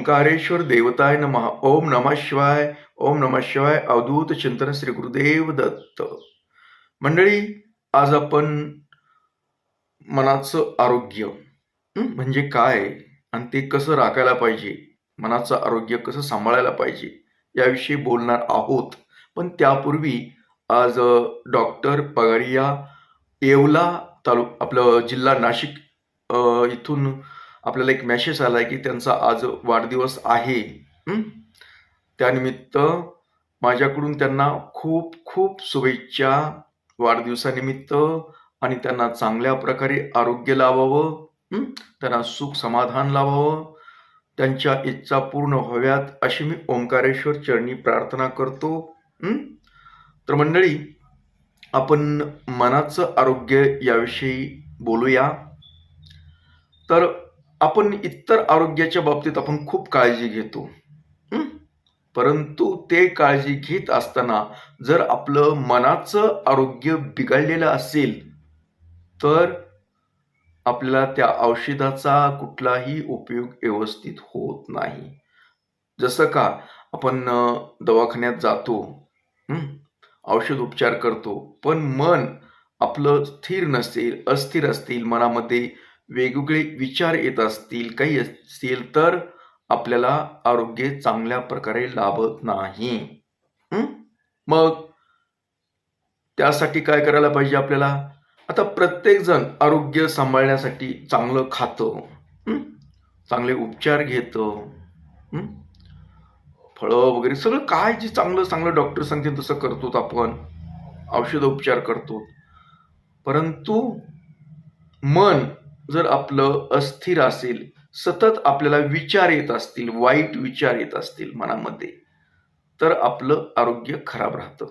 ओंकारेश्वर देवताय नमः। ओम नमः शिवाय ओम नमः शिवाय अवधूत चिंतन श्री गुरुदेव दत्त। मंडळी आज आपण मनाचं आरोग्य म्हणजे काय? आणि ते कसं राखायला पाहिजे? मनाचं आरोग्य कसं सांभाळायला पाहिजे? याविषयी बोलणार आहोत. पण त्यापूर्वी आज डॉक्टर पगारिया येवला तालु आपलं जिल्हा नाशिक इथून आपल्याला एक मेसेज आला की त्यांचा आज वाढदिवस आहे. त्यानिमित्त माझ्याकडून त्यांना खूप खूप शुभेच्छा. वाढदिवसानिमित्त आणि त्यांना चांगल्या प्रकारे आरोग्य लावावं. त्यांना सुख समाधान लावावं. त्यांच्या इच्छा पूर्ण व्हाव्यात अशी मी ओंकारेश्वर चरणी प्रार्थना करतो. तर मंडळी आपण मनाचं आरोग्य याविषयी बोलूया. तर आपण इतर आरोग्याच्या बाबतीत आपण खूप काळजी घेतो. परंतु ते काळजी घेत असताना जर आपलं मनाचं आरोग्य बिघडलेलं असेल तर आपल्याला त्या औषधाचा कुठलाही उपयोग व्यवस्थित होत नाही. जसं का आपण दवाखान्यात जातो औषध उपचार करतो पण मन आपलं स्थिर नसेल अस्थिर असतील मनामध्ये वेगवेगळे विचार येत असतील काही असतील तर आपल्याला आरोग्य चांगल्या प्रकारे लाभत नाही. मग त्यासाठी काय करायला पाहिजे आपल्याला? आता प्रत्येक जण आरोग्य सांभाळण्यासाठी चांगलं खातं चांगले उपचार घेतं फळं वगैरे सगळं काय जे चांगलं चांगलं डॉक्टर सांगतील तसं करतो आपण. औषध उपचार करतो परंतु मन जर आपलं अस्थिर असेल सतत आपल्याला विचार येत असतील वाईट विचार येत असतील मनामध्ये तर आपलं आरोग्य खराब राहतं.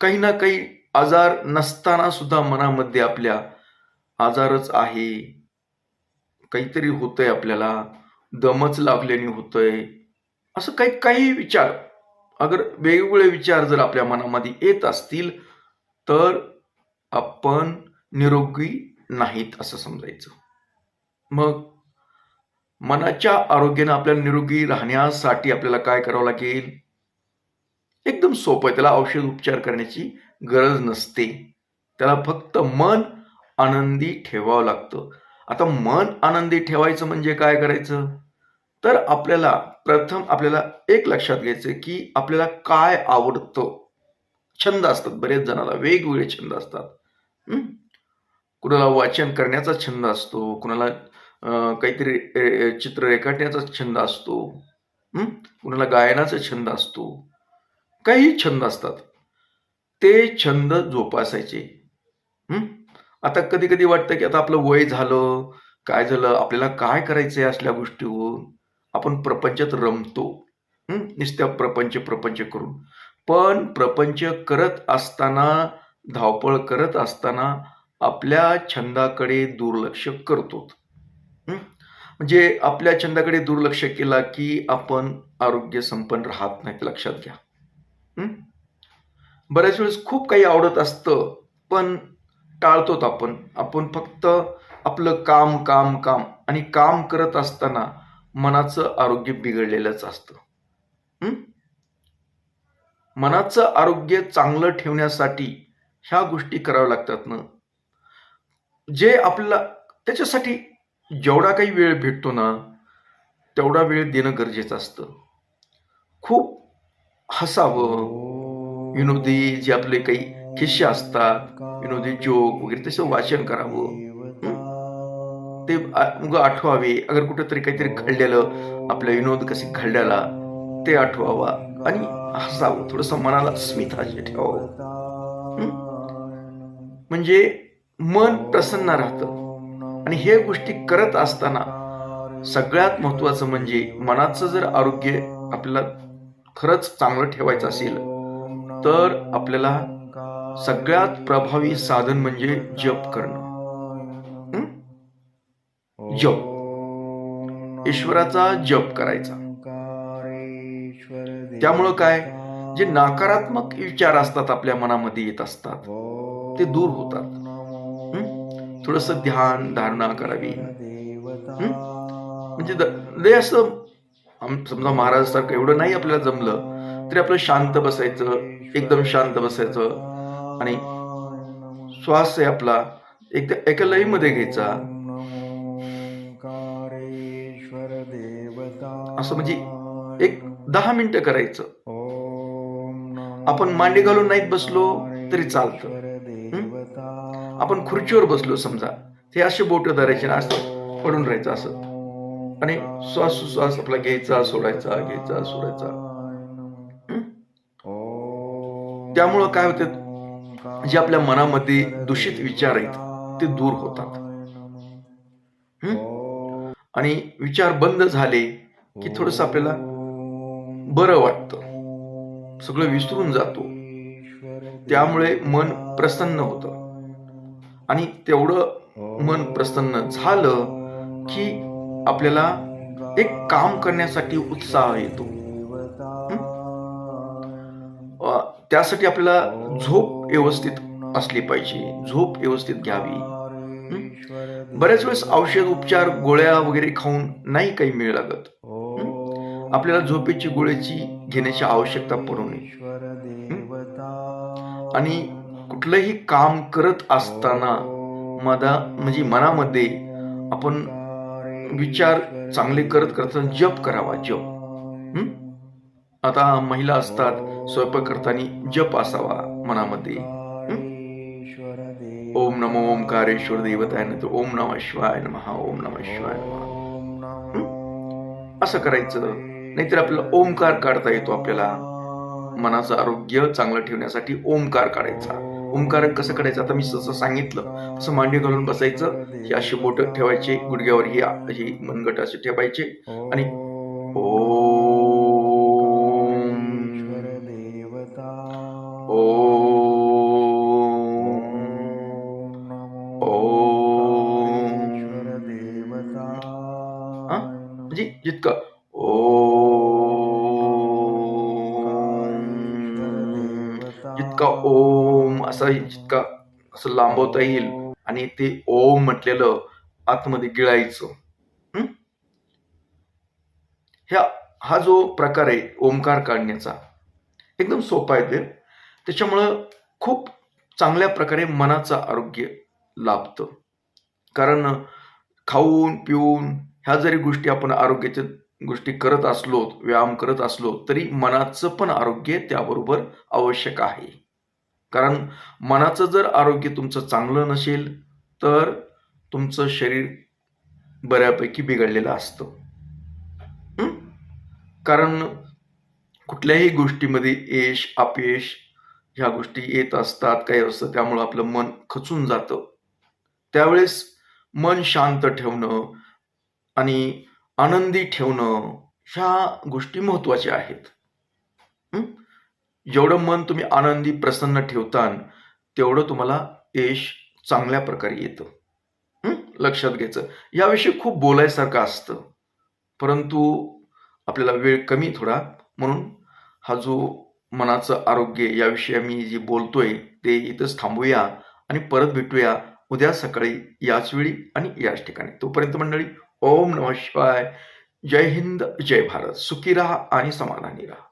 काही ना काही आजार नसताना सुद्धा मनामध्ये आपल्या आजारच आहे. काहीतरी होतंय आपल्याला दमच लागल्याने होतंय. असं काही काही विचार अगर वेगवेगळे विचार जर आपल्या मनामध्ये येत असतील तर आपण निरोगी नाहीत असं समजायचं. मग मनाच्या आरोग्यानं आपल्याला निरोगी राहण्यासाठी आपल्याला काय करावं लागेल? एकदम सोपं आहे. त्याला औषध उपचार करण्याची गरज नसते. त्याला फक्त मन आनंदी ठेवावं लागतं. आता मन आनंदी ठेवायचं म्हणजे काय करायचं? तर आपल्याला प्रथम आपल्याला एक लक्षात घ्यायचं की आपल्याला काय आवडतं? छंद असतात. बरेच जणाला वेगवेगळे छंद असतात. कुणाला वाचन करण्याचा छंद असतो कुणाला काहीतरी चित्र रेखाटण्याचा छंद असतो कुणाला गायनाचा छंद असतो काही छंद असतात. ते छंद जोपासायचे आता कधी कधी वाटतं की आता आपलं वय झालं काय झालं आपल्याला काय करायचंय असल्या गोष्टीवर आपण प्रपंचात रमतो नुसत्या प्रपंच प्रपंच करून. पण प्रपंच करत असताना धावपळ करत असताना आपल्या छंदाकडे दुर्लक्ष करतो म्हणजे आपल्या छंदाकडे दुर्लक्ष केला की आपण आरोग्य संपन्न राहत नाहीत लक्षात घ्या. बऱ्याच वेळेस खूप काही आवडत असतं पण टाळतोत आपण. आपण फक्त आपलं काम काम काम आणि काम करत असताना मनाचं आरोग्य बिघडलेलंच असतं. मनाचं आरोग्य चांगलं ठेवण्यासाठी ह्या गोष्टी कराव्या लागतात ना. जे आपल्याला त्याच्यासाठी जेवढा काही वेळ भेटतो ना तेवढा वेळ देणं गरजेचं असतं. खूप हसावं. विनोदी जे आपले काही किस्से असतात विनोदी जोक वगैरे तसं वाचन करावं. हं? ते उगा आठवावे. अगर कुठेतरी काहीतरी घडलेलं आपला विनोद कसे घडलेला ते आठवावा. आणि हसावं. थोडस मनाला स्मिताचे ठेवावं. हं? म्हणजे मन प्रसन्न राहतं. आणि हे गोष्टी करत असताना सगळ्यात महत्वाचं म्हणजे मनाचं जर आरोग्य आपल्याला खरंच चांगलं ठेवायचं असेल तर आपल्याला सगळ्यात प्रभावी साधन म्हणजे जप करणं. जप. ईश्वराचा जप करायचा. त्यामुळं काय? जे नकारात्मक विचार असतात आपल्या मनामध्ये येत असतात ते दूर होतात. थोडस ध्यान धारणा करावी. म्हणजे लय असं समजा महाराज सारखं एवढं नाही आपल्याला जमलं तरी आपलं शांत बसायचं एकदम शांत बसायचं. आणि श्वास आहे आपला एक एका लईमध्ये घ्यायचा. असं म्हणजे एक दहा मिनिटं करायचं. आपण मांडी घालून नाहीत बसलो तरी चालतं. आपण खुर्चीवर बसलो समजा. ते असे बोट धरायचे ना असं पडून राहायचं असं. आणि श्वास श्वास आपला घ्यायचा सोडायचा घ्यायचा सोडायचा. त्यामुळं काय होतं जे आपल्या मनामध्ये दूषित विचार आहेत ते दूर होतात. आणि विचार बंद झाले की थोडस आपल्याला बरं वाटतं. सगळं विसरून जातो. त्यामुळे मन प्रसन्न होतं. आणि तेवढं मन प्रसन्न झालं की आपल्याला एक काम करण्यासाठी उत्साह येतो. त्यासाठी आपल्याला झोप व्यवस्थित असली पाहिजे. झोप व्यवस्थित घ्यावी. बऱ्याच वेळेस औषध उपचार गोळ्या वगैरे खाऊन नाही काही मिळ लागत. आपल्याला झोपेची गोळ्याची घेण्याची आवश्यकता पडू नये. आणि कुठलंही काम करत असताना मदा म्हणजे मनामध्ये आपण विचार चांगले करत करत जप करावा जप. आता महिला असतात स्वयंपाक करताना जप असावा मनामध्ये. ओम नमो ओंकारेश्वर देवताय तर ओम नम शिवाय नमः ओम नम शिवाय नमः. असं करायचं. नाहीतर आपल्याला ओंकार काढता येतो आपल्याला. मनाचं आरोग्य चांगलं ठेवण्यासाठी ओंकार काढायचा. ओंकार कसं काढायचं? आता मी जसं सांगितलं तसं मांडी घालून बसायचं ही अशी बोट ठेवायचे गुडघ्यावर ही ही मनगट असे ठेवायचे आणि म्हणजे जितकं जितका ओम असा जितका असं लांबवता येईल आणि ते ओम म्हटलेलं आतमध्ये गिळायचं. ह्या हा जो प्रकार आहे ओंकार काढण्याचा एकदम सोपा आहे ते. त्याच्यामुळं खूप चांगल्या प्रकारे मनाचं आरोग्य लाभतं. कारण खाऊन पिऊन ह्या जरी गोष्टी आपण आरोग्याच्या गोष्टी करत असलो व्यायाम करत असलो तरी मनाचं पण आरोग्य त्याबरोबर आवश्यक आहे. कारण मनाचं जर आरोग्य तुमचं चांगलं नसेल तर तुमचं शरीर बऱ्यापैकी बिघडलेलं असतं. कारण कुठल्याही गोष्टीमध्ये यश अपयश ह्या गोष्टी येत असतात काही असतं त्यामुळं आपलं मन खचून जातं. त्यावेळेस मन शांत ठेवणं आणि आनंदी ठेवणं ह्या गोष्टी महत्त्वाच्या आहेत. जेवढं मन तुम्ही आनंदी प्रसन्न ठेवता तेवढं तुम्हाला यश चांगल्या प्रकारे येतं. लक्षात घ्यायचं. याविषयी खूप बोलायसारखं असतं. परंतु आपल्याला वेळ कमी थोडा. म्हणून हा जो मनाचं आरोग्य याविषयी मी जे बोलतोय ते इथंच थांबूया आणि परत भेटूया उद्या सकाळी याच वेळी आणि याच ठिकाणी. तोपर्यंत मंडळी ओम नम शिवाय. जय हिंद जय भारत. सुखी राहा आणि समाधानी राहा.